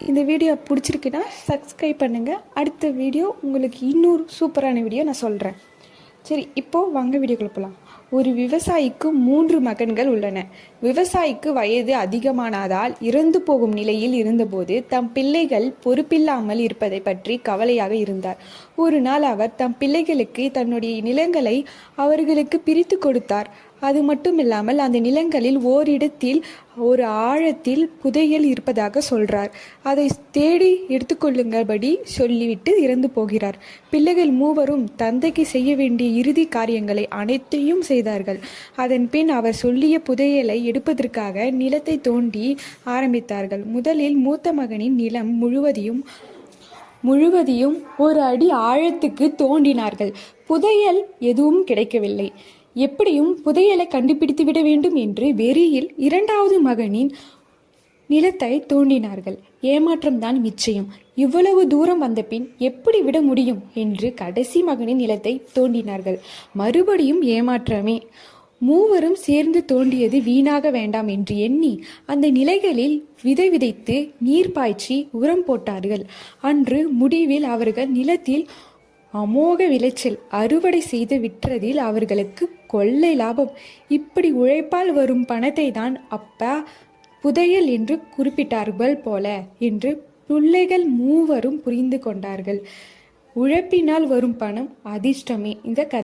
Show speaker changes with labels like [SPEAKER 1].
[SPEAKER 1] இந்த வீடியோ பிடிச்சிருக்குன்னா சப்ஸ்கிரைப் பண்ணுங்கள் அடுத்த வீடியோ உங்களுக்கு இன்னொரு சூப்பரான வீடியோ நான் சொல்கிறேன் சரி இப்போது வாங்க வீடியோக்குள்ள போகலாம் ஒரு விவசாயிக்கு மூன்று மகன்கள் உள்ளன. விவசாயிக்கு வயது அதிகமானதால் இறந்து போகும் நிலையில் இருந்தபோது தம் பிள்ளைகள் பொறுப்பில்லாமல் இருப்பதை பற்றி கவலையாக இருந்தார். ஒரு நாள் அவர் தம் பிள்ளைகளுக்கு தன்னுடைய நிலங்களை அவர்களுக்கு பிரித்து கொடுத்தார். அது மட்டும் இல்லாமல் அந்த நிலங்களில் ஓரிடத்தில் ஒரு ஆழத்தில் புதையல் இருப்பதாக சொல்றார். அதை தேடி எடுத்துக்கொள்ளுங்கபடி சொல்லிவிட்டு இறந்து போகிறார். பிள்ளைகள் மூவரும் தந்தைக்கு செய்ய வேண்டிய இறுதி காரியங்களை அனைத்தையும் செய்தார்கள். அதன் பின் அவர் சொல்லிய புதையலை எடுப்பதற்காக நிலத்தை தோண்டி ஆரம்பித்தார்கள். முதலில் மூத்த மகனின் நிலம் முழுவதையும் முழுவதையும் ஒரு அடி ஆழத்துக்கு தோண்டினார்கள். புதையல் எதுவும் கிடைக்கவில்லை. எப்படியும் புதையலை கண்டுபிடித்து விட வேண்டும் என்று வெறியில் இரண்டாவது மகனின் நிலத்தை தோண்டினார்கள். ஏமாற்றம்தான் நிச்சயம். இவ்வளவு தூரம் வந்த பின் எப்படி விட முடியும் என்று கடைசி மகனின் நிலத்தை தோண்டினார்கள். மறுபடியும் ஏமாற்றமே. மூவரும் சேர்ந்து தோண்டியது வீணாக வேண்டாம் என்று எண்ணி அந்த நிலைகளில் விதை விதைத்து நீர் பாய்ச்சி உரம் போட்டார்கள். அன்று முடிவில் அவர்கள் நிலத்தில் அமோக விளைச்சல் அறுவடை செய்து விற்றதில் அவர்களுக்கு கொள்ளை லாபம். இப்படி உழைப்பால் வரும் பணத்தை தான் அப்பா புதையல் என்று குறிப்பிட்டார்கள் போல என்று பிள்ளைகள் மூவரும் புரிந்து கொண்டார்கள். உழைப்பினால் வரும் பணம் அதிர்ஷ்டமே. இந்த கதை